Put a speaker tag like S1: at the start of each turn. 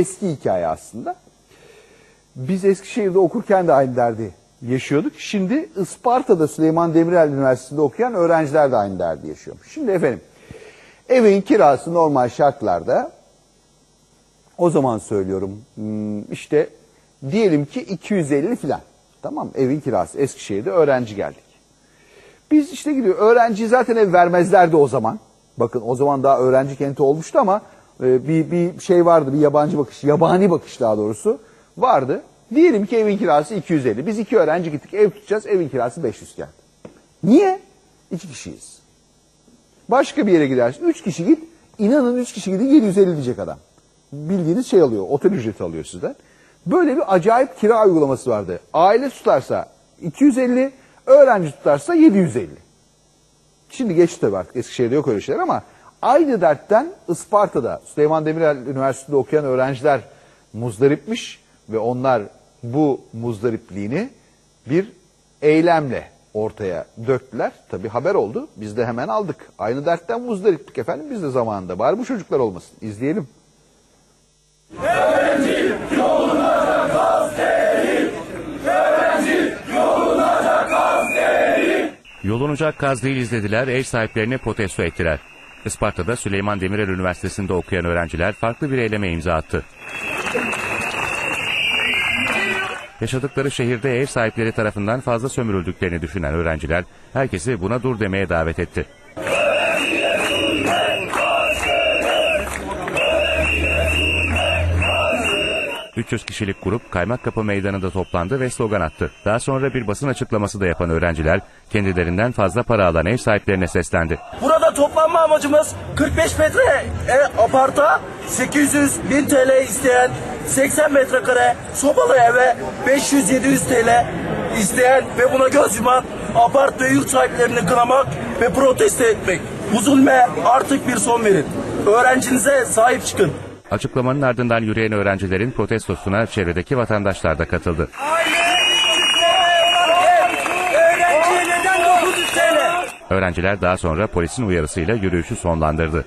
S1: eski hikaye aslında. Biz Eskişehir'de okurken de aynı derdi yaşıyorduk. Şimdi Isparta'da Süleyman Demirel Üniversitesi'nde okuyan öğrenciler de aynı derdi yaşıyormuş. Şimdi efendim evin kirası normal şartlarda o zaman söylüyorum hmm, işte diyelim ki 250 falan. Tamam evin kirası Eskişehir'de öğrenci geldik. Biz işte gidiyor öğrenciyi zaten ev vermezlerdi o zaman. Bakın o zaman daha öğrenci kenti olmuştu ama e, bir, bir şey vardı bir yabancı bakış, yabani bakış daha doğrusu vardı. Diyelim ki evin kirası 250. Biz iki öğrenci gittik ev tutacağız evin kirası 500 geldi. Niye? İki kişiyiz. Başka bir yere gidersin. Üç kişi git. inanın üç kişi gidin 750 diyecek adam. Bildiğiniz şey alıyor. Otel ücreti alıyor sizden. Böyle bir acayip kira uygulaması vardı. Aile tutarsa 250, öğrenci tutarsa 750. Şimdi geçti tabii artık Eskişehir'de yok öyle şeyler ama aynı dertten Isparta'da Süleyman Demirel Üniversitesi'nde okuyan öğrenciler muzdaripmiş ve onlar bu muzdaripliğini bir eylemle ortaya döktüler. Tabii haber oldu. Biz de hemen aldık. Aynı dertten muzdariptik efendim biz de zamanında. Bari bu çocuklar olmasın. İzleyelim.
S2: Yolunacak kaz değil izlediler, ev sahiplerini protesto ettiler. Isparta'da Süleyman Demirel Üniversitesi'nde okuyan öğrenciler farklı bir eyleme imza attı. Yaşadıkları şehirde ev sahipleri tarafından fazla sömürüldüklerini düşünen öğrenciler herkesi buna dur demeye davet etti. ...300 kişilik grup Kaymakkapı Meydanı'nda toplandı ve slogan attı. Daha sonra bir basın açıklaması da yapan öğrenciler... ...kendilerinden fazla para alan ev sahiplerine seslendi.
S3: Burada toplanma amacımız 45 metre e, aparta 800 bin TL isteyen 80 metrekare sobalı eve 500-700 TL isteyen ve buna göz yuman apart ve yurt sahiplerini kınamak ve protesto etmek. Bu zulme artık bir son verin. Öğrencinize sahip çıkın.
S2: Açıklamanın ardından yürüyen öğrencilerin protestosuna çevredeki vatandaşlar da katıldı.
S3: Öğrenciye neden 900 TL?
S2: Öğrenciler daha sonra polisin uyarısıyla yürüyüşü sonlandırdı.